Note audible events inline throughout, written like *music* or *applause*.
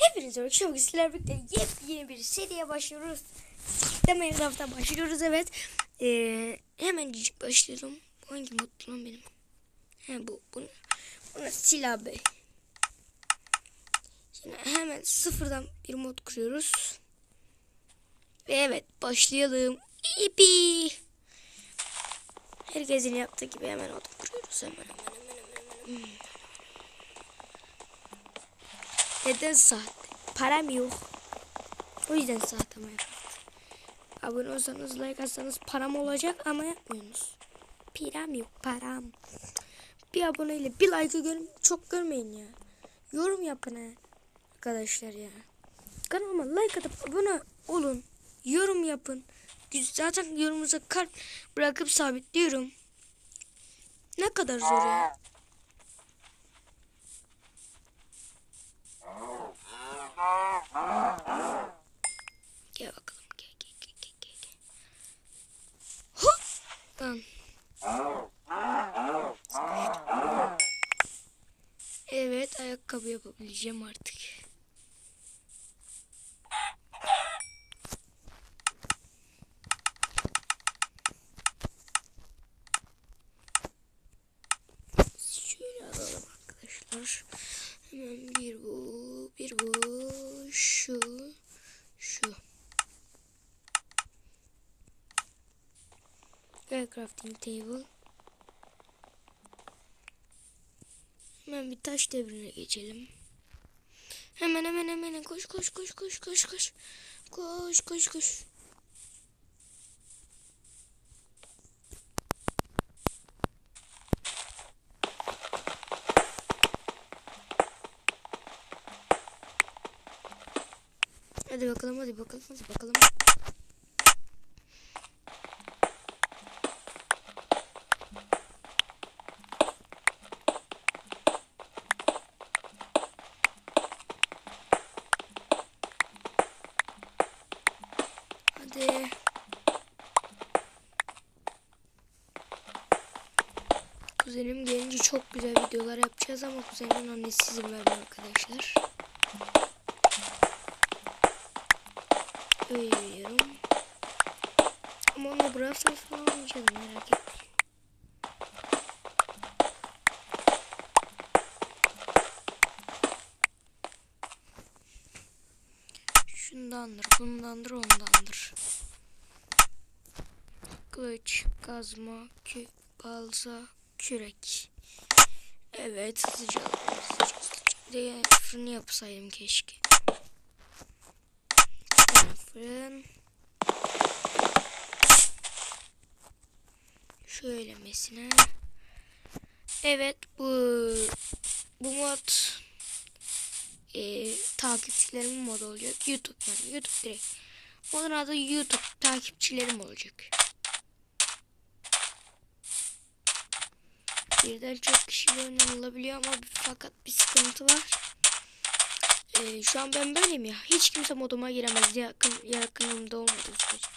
Hepinize hoş geldiniz. Sizlerle birlikte yepyeni bir seriye başlıyoruz. De Minecraft'a başlıyoruz evet. Ee, hemencik başlayalım. Hangi mod lan benim? He bu. Bunu, buna silah bey. Şimdi hemen sıfırdan bir mod kuruyoruz. Ve evet başlayalım. İpi. Herkesin yaptığı gibi hemen mod kuruyoruz. Hemen hemen hemen hemen. hemen. Neden sahte? Param yok. O yüzden sahte Minecraft. Abone olsanız like atsanız param olacak ama yapmıyorsunuz. Param yok param. Bir aboneyle bir like'ı gör çok görmeyin ya. Yorum yapın ha. Arkadaşlar ya. Kanalıma like atıp abone olun. Yorum yapın. Zaten yorumunuza kalp bırakıp sabitliyorum. Ne kadar zor ya. Gel bakalım. Gel gel gel gel gel. gel. Evet ayakkabı yapabileceğim artık. Şöyle alalım arkadaşlar. Hemen bir bu, bir bu, şu, şu. Ve crafting table. Hemen bir taş devrine geçelim. Hemen hemen hemen koş koş koş koş koş koş. Koş koş koş. Hadi bakalım hadi bakalım hadi bakalım. Hadi. Kuzenim gelince çok güzel videolar yapacağız ama kuzenimin annesi izin vermiyor arkadaşlar. Uyuyorum. Ama onunla Brawl falan oynayacağım merak etmeyin. Şundandır, bundandır, ondandır. Kılıç, kazma, kü, balza, kürek. Evet, hızlıca, hızlıca, hızlıca. Fırını yapsaydım keşke. Fırın. Şöyle mesela. Evet bu bu mod e, takipçilerimin modu olacak. YouTube yani YouTube direkt. Modun adı YouTube takipçilerim olacak. Birden çok kişiyle oynanılabiliyor ama fakat bir sıkıntı var. Ee, şu an ben böyleyim ya. Hiç kimse moduma giremez. Yakın, yakınımda olmadığı sürece.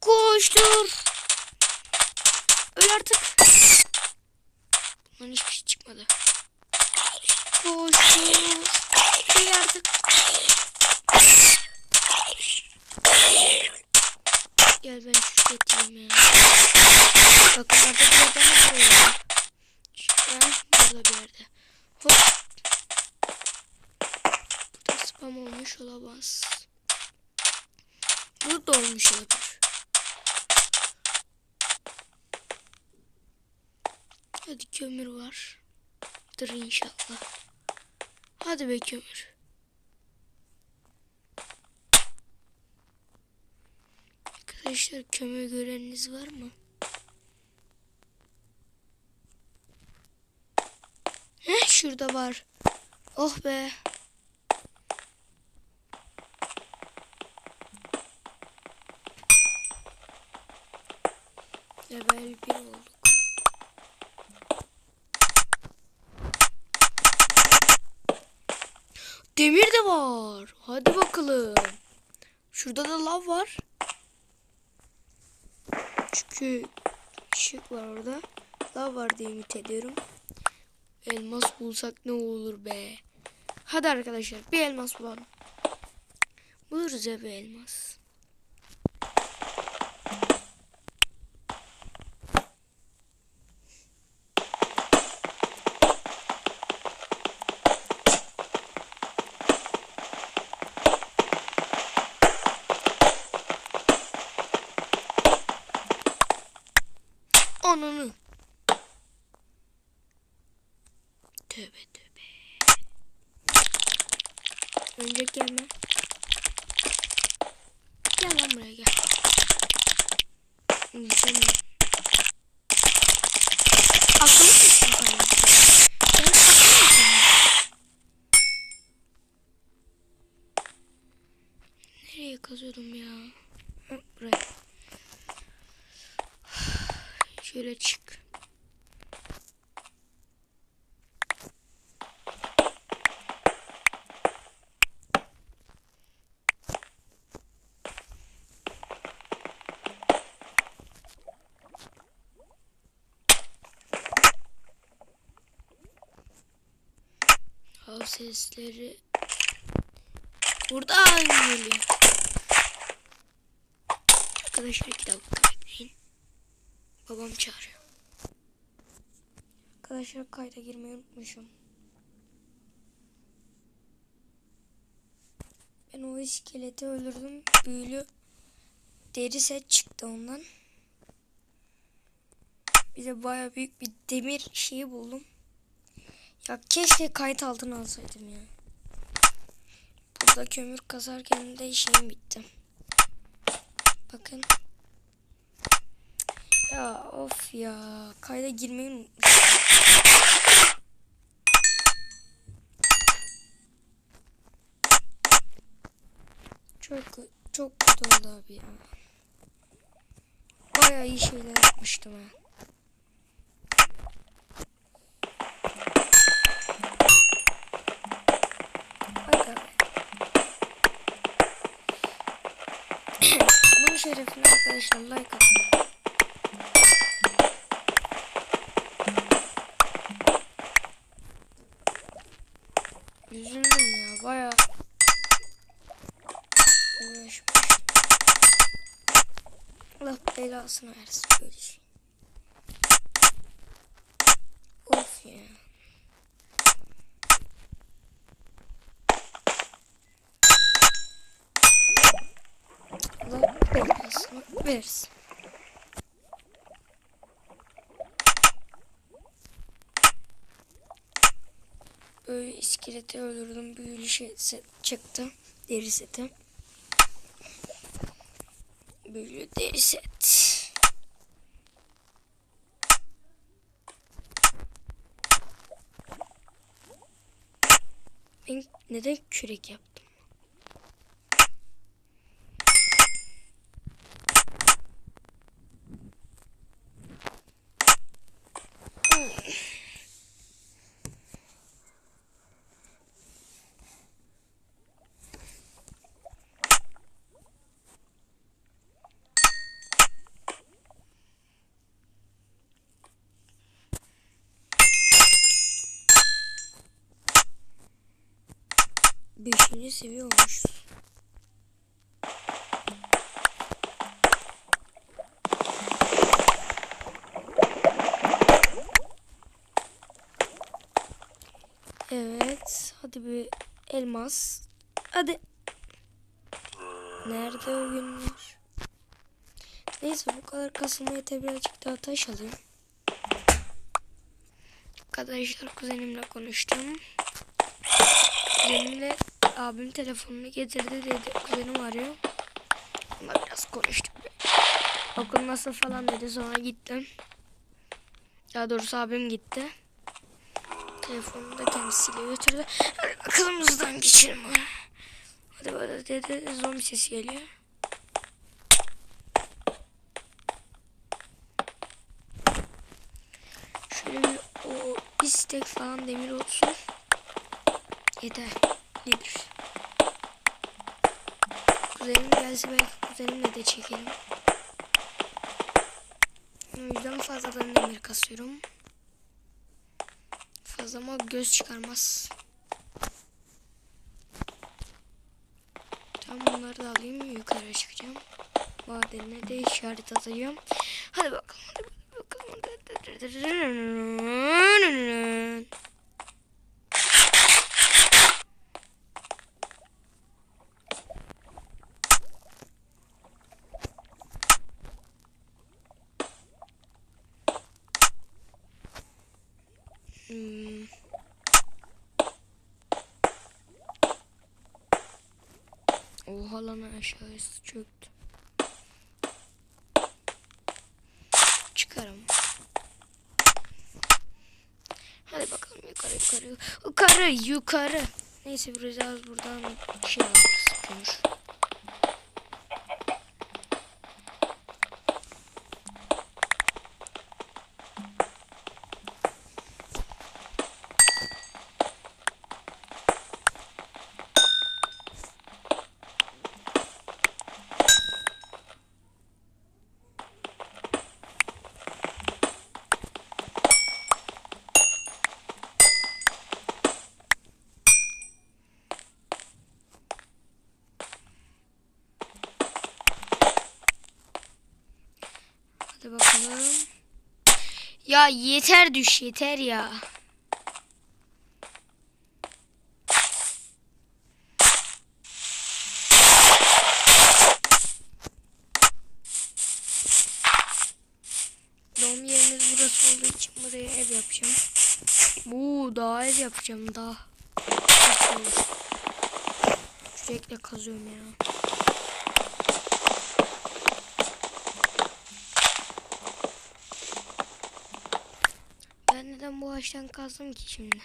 Koştur. Öl artık. Bundan hiçbir şey çıkmadı. Koştur. Öl artık. Gel ben şu getireyim ya. Bakın artık bir yerden de koyuyorum. Şurada burada bir yerde. Hop. Burada spam olmuş olamaz. Burada olmuş olabilir. Hadi kömür var. Dur inşallah. Hadi be kömür. Arkadaşlar kömür göreniniz var mı? Heh şurada var. Oh be. Level 1 olduk. Demir de var. Hadi bakalım. Şurada da lav var. Çünkü ışık var orada. lav var diye ümit ediyorum. Elmas bulsak ne olur be. Hadi arkadaşlar bir elmas bulalım. Buluruz ya bir elmas. Önce gelme. Gel lan buraya gel. Sen akıllı mısın sen? Sen akıllı mısın? Nereye kazıyordum ya? Buraya. *sighs* Şöyle çık. Sesleri buradan geliyor. Arkadaşlar iki dakika bekleyin. Babam çağırıyor. Arkadaşlar kayda girmeyi unutmuşum. Ben o iskeleti öldürdüm. Büyülü deri set çıktı ondan. Bir de baya büyük bir demir şeyi buldum. Ya keşke kayıt altına alsaydım ya. Burada kömür kazarken de şeyim bitti. Bakın. Ya of ya. Kayda girmeyi. Çok çok kötü oldu abi ya. Bayağı iyi şeyler yapmıştım ha. Arkadaşlar like atın. Üzüldüm ya baya uğraşmış. Allah belasını versin böyle şey. Of ya. Allah versin. Böyle iskeleti öldürdüm. Büyülü şey çıktı. Deri seti. Büyülü deri set. Ben neden kürek yaptım? Beşinci seviye olmuşuz. Evet. Hadi bir elmas. Hadi. Nerede o günler? Neyse bu kadar kasılma yeter birazcık daha taş alayım. Arkadaşlar kuzenimle konuştum. Kuzenimle abim telefonunu getirdi dedi. Kuzenim arıyor. Onunla biraz konuştuk. Okul nasıl falan dedi. Sonra gittim. Daha doğrusu abim gitti. Telefonunu da kendisiyle götürdü. Hızdan geçelim. Hadi böyle dedi. Zombi sesi geliyor. Şöyle bir o istek falan demir olsun. Yeter. Nedir? Kuzenim gelse belki kuzenimle de çekerim. O yüzden fazladan demir kasıyorum. Fazla ama göz çıkarmaz. Tam bunları da alayım yukarı çıkacağım. Madenine de işaret atacağım. Hadi bakalım. Hadi bakalım. Oha lan aşağısı çöktü. Çıkarım. Hadi bakalım yukarı yukarı. Yukarı yukarı. Neyse biraz buradan şey alırız. Kömür. Hadi bakalım. Ya yeter düş yeter ya. Doğum yerimiz burası olduğu için buraya ev yapacağım. Bu daha ev yapacağım daha. Sürekli kazıyorum ya. Ağaçtan kazdım ki şimdi?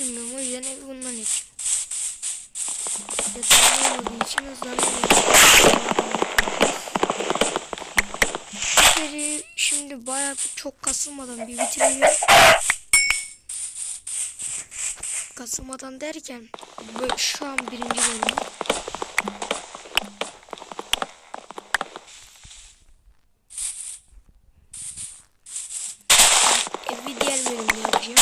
Bilmiyorum o yüzden evi bundan yapacağım. Yatağım olmadığı için hızlanamıyorum. Seferi şimdi bayağı çok kasılmadan bir bitireceğim. Kasılmadan derken şu an birinci bölüm. Evi diğer bölümde yapacağım.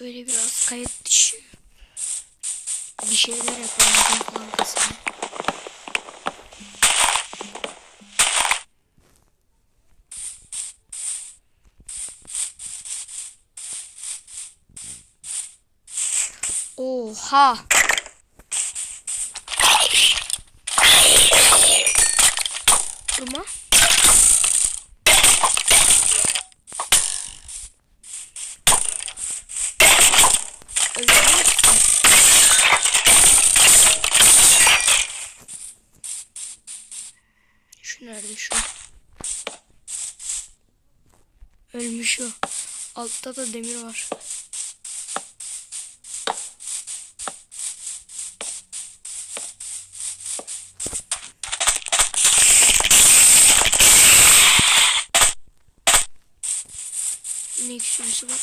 Böyle biraz kayıt dışı bir şeyler yapalım falan kasına. Oha. Durma. Şu nerede şu? Ölmüş o. Altta da demir var. İnek sürüsü var.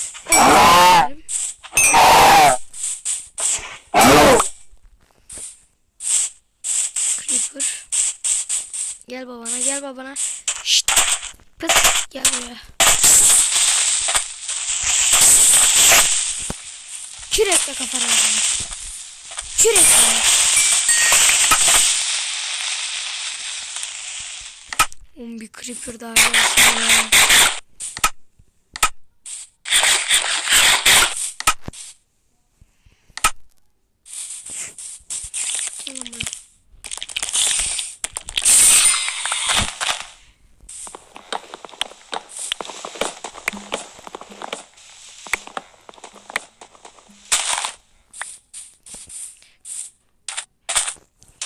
Creeper. Gel babana gel babana. Şşt. Pıs. Gel buraya. Kürekle kafana babana. Kürekle. Oğlum bir creeper daha gelsin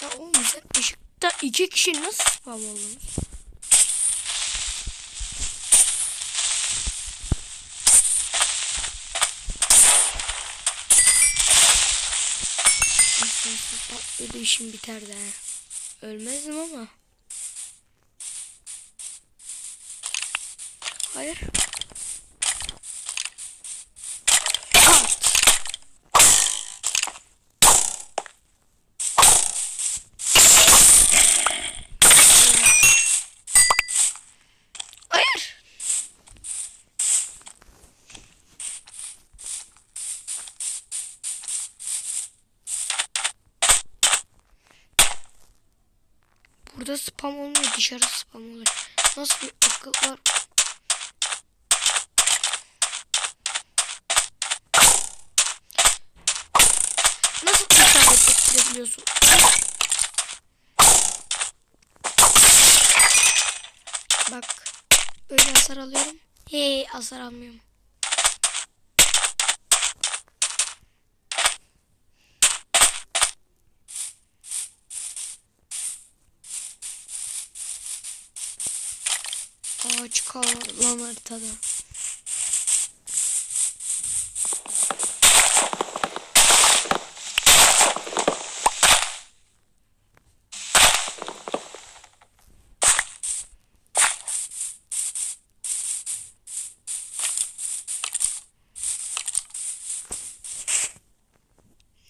Ya oğlum sen ışıkta iki kişi nasıl spam oldunuz? Patladı işim biter de. Ölmezdim ama. Hayır. Burada spam olmuyor, dışarı spam oluyor. Nasıl bir akıl var? Nasıl isabet ettirebiliyorsun? Bak. Böyle hasar alıyorum. Hey hasar almıyorum. Ağaç kalan haritada.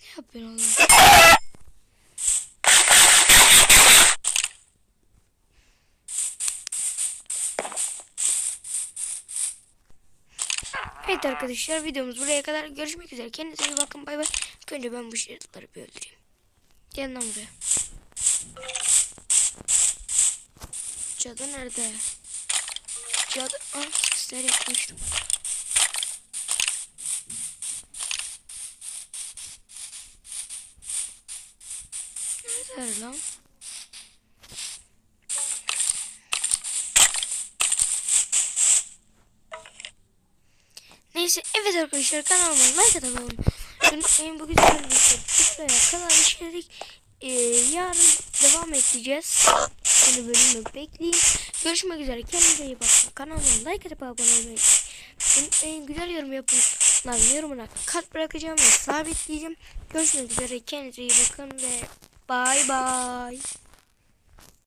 Ne yapıyorsun Evet arkadaşlar videomuz buraya kadar. Görüşmek üzere. Kendinize iyi bakın. Bay bay. İlk önce ben bu şeritleri bir öldüreyim. Gel lan buraya. Cadı nerede? Cadı... Ah sesler yapmıştım. Nerede lan? Neyse evet arkadaşlar kanalıma like atalım. Unutmayın bu güzel bir buraya kadar işledik. Ee, yarın devam edeceğiz. Yeni bölümü bekleyin. Görüşmek üzere. Kendinize iyi bakın. Kanalıma like atıp abone olmayı unutmayın. Güzel yorum yapın. Lan yorumuna kalp bırakacağım ve sabitleyeceğim. Görüşmek üzere. Kendinize iyi bakın ve bye bye.